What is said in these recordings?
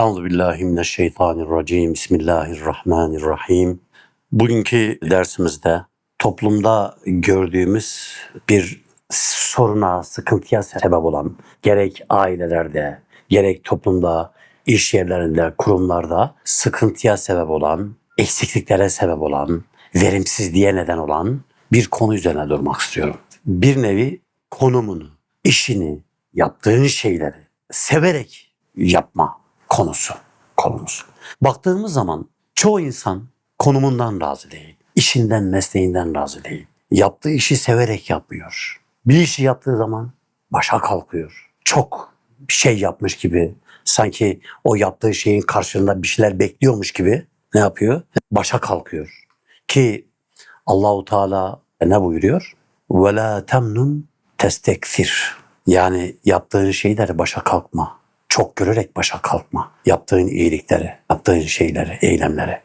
Euzu billahi mineşşeytanirracim. Bismillahirrahmanirrahim. Bugünkü dersimizde toplumda gördüğümüz bir soruna, sıkıntıya sebep olan gerek ailelerde, gerek toplumda, iş yerlerinde, kurumlarda sıkıntıya sebep olan, eksikliklere sebep olan, verimsizliğe neden olan bir konu üzerine durmak istiyorum. Bir nevi konumunu, işini, yaptığın şeyleri severek yapma konusu, konumuz. Baktığımız zaman çoğu insan konumundan razı değil, işinden, mesleğinden razı değil. Yaptığı işi severek yapmıyor. Bir işi yaptığı zaman başa kalkıyor. Çok şey yapmış gibi, sanki o yaptığı şeyin karşılığında bir şeyler bekliyormuş gibi ne yapıyor? Başa kalkıyor. Ki Allahu Teala ne buyuruyor? Ve la temnun testekfir. Yani yaptığın şeyleri başa kalkma. Çok görerek başa kalkma. Yaptığın iyilikleri, yaptığın şeyleri, eylemleri.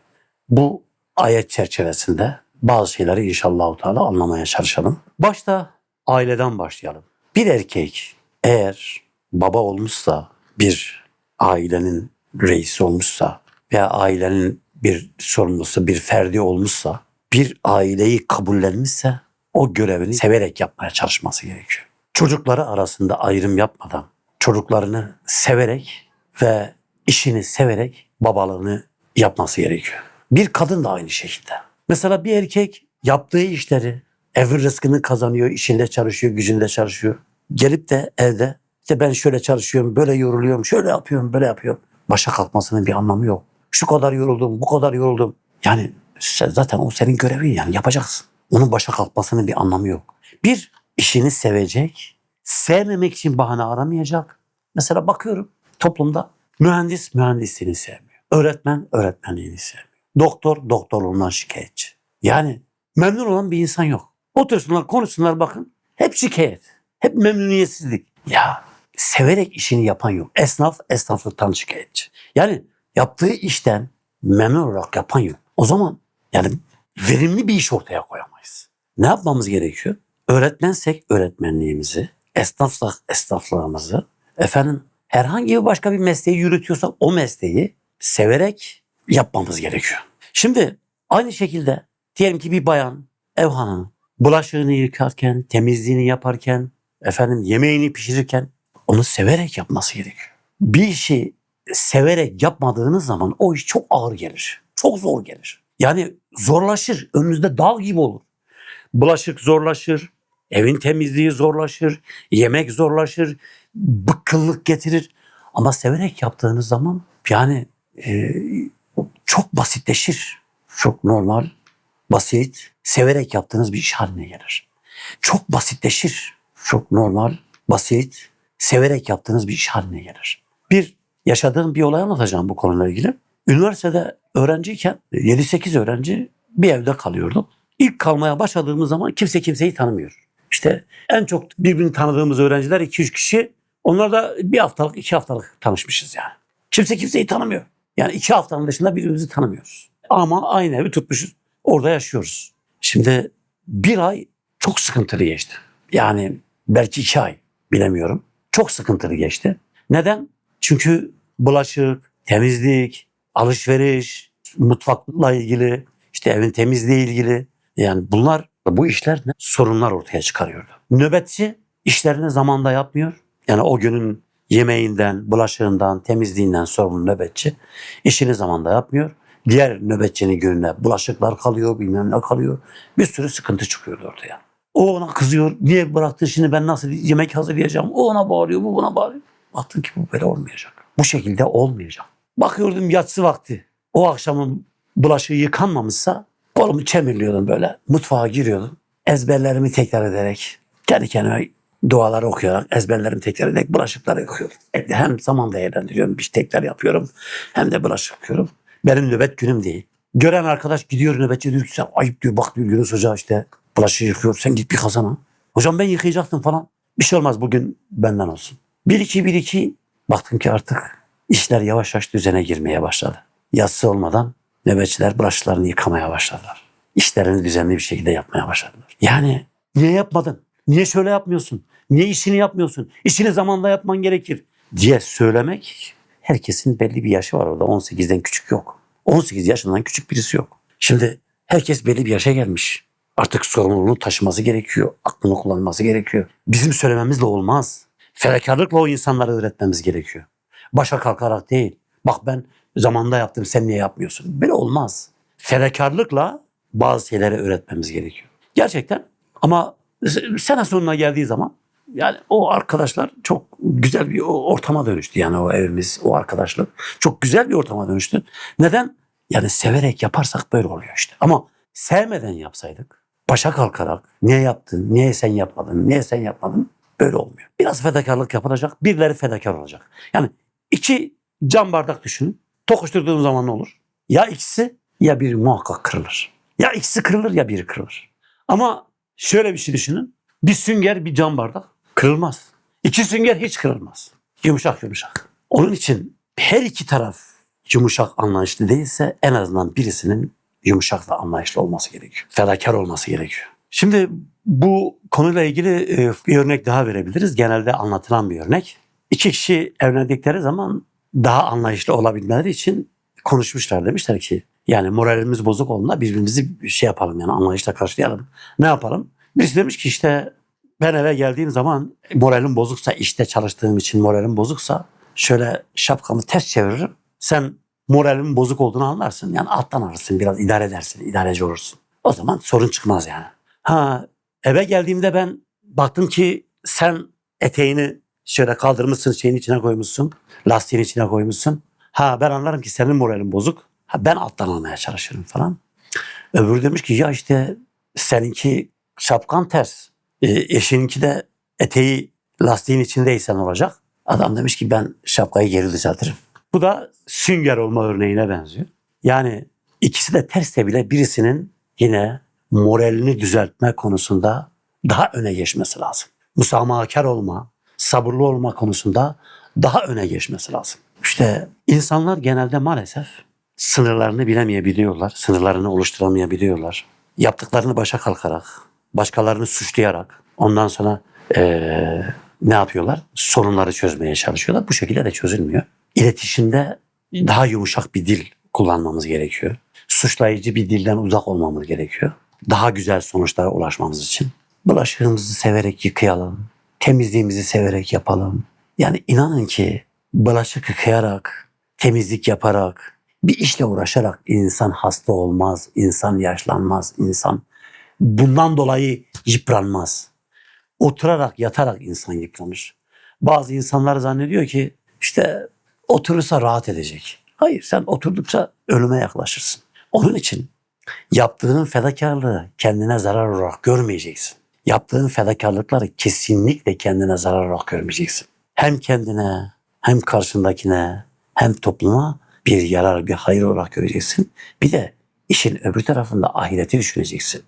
Bu ayet çerçevesinde bazı şeyleri inşallah Teala anlamaya çalışalım. Başta aileden başlayalım. Bir erkek eğer baba olmuşsa, bir ailenin reisi olmuşsa veya ailenin bir sorumlusu, bir ferdi olmuşsa, bir aileyi kabullenmişse o görevini severek yapmaya çalışması gerekiyor. Çocukları arasında ayrım yapmadan, çocuklarını severek ve işini severek babalığını yapması gerekiyor. Bir kadın da aynı şekilde. Mesela bir erkek yaptığı işleri, evin rızkını kazanıyor, işinde çalışıyor, gücünde çalışıyor. Gelip de evde işte ben şöyle çalışıyorum, böyle yoruluyorum, şöyle yapıyorum, böyle yapıyorum. Başa kalkmasının bir anlamı yok. Şu kadar yoruldum, bu kadar yoruldum. Yani zaten o senin görevin yani yapacaksın. Onun başa kalkmasının bir anlamı yok. Bir, işini sevecek, sevmemek için bahane aramayacak. Mesela bakıyorum toplumda mühendis mühendisliğini sevmiyor. Öğretmen öğretmenliğini sevmiyor. Doktor doktorluğundan şikayetçi. Yani memnun olan bir insan yok. Otursunlar konuşsunlar bakın. Hep şikayet. Hep memnuniyetsizlik. Ya severek işini yapan yok. Esnaf esnaflıktan şikayetçi. Yani yaptığı işten memnun olarak yapan yok. O zaman yani verimli bir iş ortaya koyamayız. Ne yapmamız gerekiyor? Öğretmensek öğretmenliğimizi, esnafsak esnaflığımızı, efendim herhangi bir başka bir mesleği yürütüyorsak o mesleği severek yapmamız gerekiyor. Şimdi aynı şekilde diyelim ki bir bayan, ev hanımı bulaşığını yıkarken, temizliğini yaparken, efendim yemeğini pişirirken onu severek yapması gerekiyor. Bir işi severek yapmadığınız zaman o iş çok ağır gelir. Çok zor gelir. Yani zorlaşır. Önünüzde dağ gibi olur. Bulaşık zorlaşır. Evin temizliği zorlaşır. Yemek zorlaşır. Bıkkınlık getirir. Ama severek yaptığınız zaman yani e, çok basitleşir. Çok normal, basit, severek yaptığınız bir iş haline gelir. Çok basitleşir. Çok normal, basit, severek yaptığınız bir iş haline gelir. Bir yaşadığım bir olay anlatacağım bu konuyla ilgili. Üniversitede öğrenciyken 7-8 öğrenci bir evde kalıyorduk. İlk kalmaya başladığımız zaman kimse kimseyi tanımıyor. İşte en çok birbirini tanıdığımız öğrenciler 2-3 kişi. Onlar da bir haftalık, iki haftalık tanışmışız yani. Kimse kimseyi tanımıyor. Yani iki haftanın dışında birbirimizi tanımıyoruz. Ama aynı evi tutmuşuz. Orada yaşıyoruz. Şimdi bir ay çok sıkıntılı geçti. Yani belki iki ay bilemiyorum. Çok sıkıntılı geçti. Neden? Çünkü bulaşık, temizlik, alışveriş, mutfakla ilgili, işte evin temizliği ilgili yani bunlar bu işler ne? sorunlar ortaya çıkarıyordu. Nöbetçi işlerini zamanda yapmıyor. Yani o günün yemeğinden, bulaşığından, temizliğinden sorumlu nöbetçi işini zamanda yapmıyor. Diğer nöbetçinin gününe bulaşıklar kalıyor, bilmem ne kalıyor. Bir sürü sıkıntı çıkıyordu ortaya. O ona kızıyor. Niye bıraktın şimdi ben nasıl yemek hazırlayacağım? O ona bağırıyor, bu buna bağırıyor. Baktım ki bu böyle olmayacak. Bu şekilde olmayacak. Bakıyordum yatsı vakti. O akşamın bulaşığı yıkanmamışsa kolumu çemirliyordum böyle. Mutfağa giriyordum. Ezberlerimi tekrar ederek kendi kendime duaları okuyarak ezberlerimi tekrar ederek bulaşıkları yıkıyorum. Hem zaman değerlendiriyorum. Bir tekrar yapıyorum. Hem de bulaşık yıkıyorum. Benim nöbet günüm değil. Gören arkadaş gidiyor nöbetçi diyor ki sen ayıp diyor bak diyor Yunus Hoca işte bulaşığı yıkıyor. Sen git bir kazana. Hocam ben yıkayacaktım falan. Bir şey olmaz bugün benden olsun. Bir iki bir iki baktım ki artık işler yavaş yavaş düzene girmeye başladı. Yatsı olmadan nöbetçiler bulaşıklarını yıkamaya başladılar. İşlerini düzenli bir şekilde yapmaya başladılar. Yani niye yapmadın? Niye şöyle yapmıyorsun? Niye işini yapmıyorsun? İşini zamanla yapman gerekir diye söylemek herkesin belli bir yaşı var orada. 18'den küçük yok. 18 yaşından küçük birisi yok. Şimdi herkes belli bir yaşa gelmiş. Artık sorumluluğunu taşıması gerekiyor. Aklını kullanması gerekiyor. Bizim söylememizle olmaz. Fedakarlıkla o insanları öğretmemiz gerekiyor. Başa kalkarak değil. Bak ben zamanında yaptım sen niye yapmıyorsun? Böyle olmaz. Fedakarlıkla bazı şeyleri öğretmemiz gerekiyor. Gerçekten ama sene sonuna geldiği zaman yani o arkadaşlar çok güzel bir ortama dönüştü. Yani o evimiz, o arkadaşlık çok güzel bir ortama dönüştü. Neden? Yani severek yaparsak böyle oluyor işte. Ama sevmeden yapsaydık, başa kalkarak niye yaptın, niye sen yapmadın, niye sen yapmadın böyle olmuyor. Biraz fedakarlık yapılacak, birileri fedakar olacak. Yani iki cam bardak düşünün. Tokuşturduğun zaman ne olur? Ya ikisi ya biri muhakkak kırılır. Ya ikisi kırılır ya biri kırılır. Ama şöyle bir şey düşünün. Bir sünger bir cam bardak kırılmaz. İki sünger hiç kırılmaz. Yumuşak yumuşak. Onun için her iki taraf yumuşak anlayışlı değilse en azından birisinin yumuşak ve anlayışlı olması gerekiyor. Fedakar olması gerekiyor. Şimdi bu konuyla ilgili e, bir örnek daha verebiliriz. Genelde anlatılan bir örnek. İki kişi evlendikleri zaman daha anlayışlı olabilmeleri için konuşmuşlar. Demişler ki yani moralimiz bozuk olduğunda birbirimizi bir şey yapalım yani anlayışla karşılayalım. Ne yapalım? Birisi demiş ki işte ben eve geldiğim zaman moralim bozuksa işte çalıştığım için moralim bozuksa şöyle şapkamı ters çeviririm. Sen moralin bozuk olduğunu anlarsın. Yani alttan alırsın biraz idare edersin, idareci olursun. O zaman sorun çıkmaz yani. Ha eve geldiğimde ben baktım ki sen eteğini şöyle kaldırmışsın şeyin içine koymuşsun. Lastiğin içine koymuşsun. Ha ben anlarım ki senin moralin bozuk. Ha ben alttan almaya çalışırım falan. Öbürü demiş ki ya işte seninki şapkan ters. E, eşininki de eteği lastiğin içindeysen olacak. Adam demiş ki ben şapkayı geri düzeltirim. Bu da sünger olma örneğine benziyor. Yani ikisi de terste bile birisinin yine moralini düzeltme konusunda daha öne geçmesi lazım. Musamahakar olma, sabırlı olma konusunda daha öne geçmesi lazım. İşte insanlar genelde maalesef sınırlarını bilemeyebiliyorlar, sınırlarını oluşturamayabiliyorlar. Yaptıklarını başa kalkarak, başkalarını suçlayarak ondan sonra eee, ne yapıyorlar? Sorunları çözmeye çalışıyorlar. Bu şekilde de çözülmüyor. İletişimde daha yumuşak bir dil kullanmamız gerekiyor. Suçlayıcı bir dilden uzak olmamız gerekiyor. Daha güzel sonuçlara ulaşmamız için. Bulaşığımızı severek yıkayalım. Temizliğimizi severek yapalım. Yani inanın ki bulaşık yıkayarak, temizlik yaparak, bir işle uğraşarak insan hasta olmaz, insan yaşlanmaz, insan bundan dolayı yıpranmaz. Oturarak, yatarak insan yıpranır. Bazı insanlar zannediyor ki işte oturursa rahat edecek. Hayır sen oturdukça ölüme yaklaşırsın. Onun için yaptığın fedakarlığı kendine zarar olarak görmeyeceksin. Yaptığın fedakarlıkları kesinlikle kendine zarar olarak görmeyeceksin. Hem kendine, hem karşındakine, hem topluma bir yarar, bir hayır olarak göreceksin. Bir de işin öbür tarafında ahireti düşüneceksin.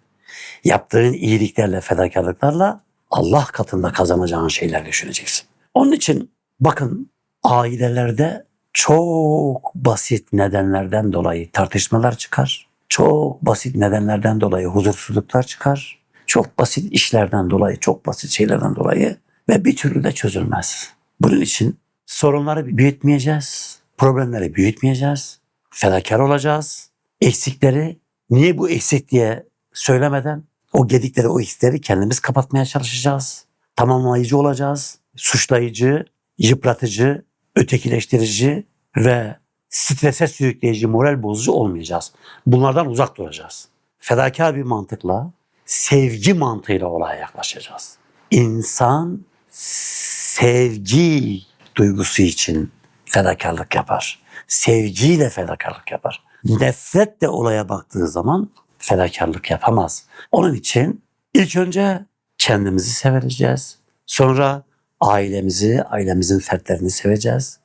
Yaptığın iyiliklerle, fedakarlıklarla Allah katında kazanacağın şeyler düşüneceksin. Onun için bakın ailelerde çok basit nedenlerden dolayı tartışmalar çıkar. Çok basit nedenlerden dolayı huzursuzluklar çıkar. Çok basit işlerden dolayı, çok basit şeylerden dolayı ve bir türlü de çözülmez. Bunun için sorunları büyütmeyeceğiz, problemleri büyütmeyeceğiz, fedakar olacağız. Eksikleri niye bu eksik diye söylemeden o gedikleri, o eksikleri kendimiz kapatmaya çalışacağız. Tamamlayıcı olacağız. Suçlayıcı, yıpratıcı, ötekileştirici ve strese sürükleyici, moral bozucu olmayacağız. Bunlardan uzak duracağız. Fedakar bir mantıkla, sevgi mantığıyla olaya yaklaşacağız. İnsan sevgi duygusu için fedakarlık yapar. Sevgiyle fedakarlık yapar. Nefretle olaya baktığı zaman fedakarlık yapamaz. Onun için ilk önce kendimizi seveceğiz. Sonra ailemizi, ailemizin fertlerini seveceğiz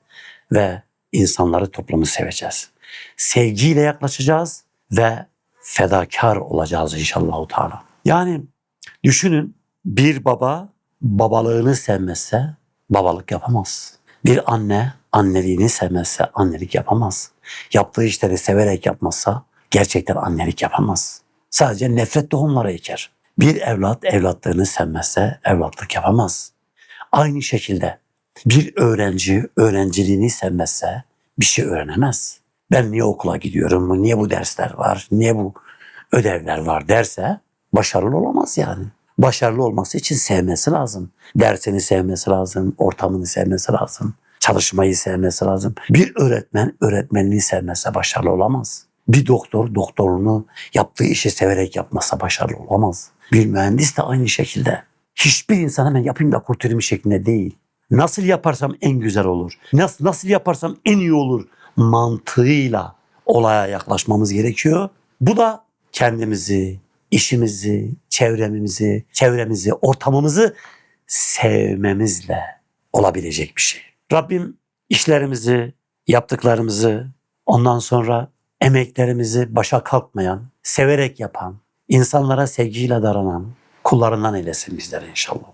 ve insanları, toplumu seveceğiz. Sevgiyle yaklaşacağız ve fedakar olacağız inşallah Teala. Yani düşünün bir baba babalığını sevmezse babalık yapamaz. Bir anne anneliğini sevmezse annelik yapamaz. Yaptığı işleri severek yapmazsa gerçekten annelik yapamaz. Sadece nefret tohumları eker. Bir evlat evlatlığını sevmezse evlatlık yapamaz. Aynı şekilde Bir öğrenci öğrenciliğini sevmezse bir şey öğrenemez. Ben niye okula gidiyorum, niye bu dersler var, niye bu ödevler var derse başarılı olamaz yani. Başarılı olması için sevmesi lazım. Dersini sevmesi lazım, ortamını sevmesi lazım, çalışmayı sevmesi lazım. Bir öğretmen öğretmenliği sevmezse başarılı olamaz. Bir doktor doktorluğunu yaptığı işi severek yapmazsa başarılı olamaz. Bir mühendis de aynı şekilde. Hiçbir insan hemen yapayım da kurtulayım şeklinde değil. Nasıl yaparsam en güzel olur. Nasıl, nasıl yaparsam en iyi olur mantığıyla olaya yaklaşmamız gerekiyor. Bu da kendimizi, işimizi, çevremizi, çevremizi, ortamımızı sevmemizle olabilecek bir şey. Rabbim işlerimizi, yaptıklarımızı, ondan sonra emeklerimizi başa kalkmayan, severek yapan, insanlara sevgiyle davranan kullarından eylesin bizleri inşallah.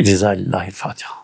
Rizalillahi Fatiha.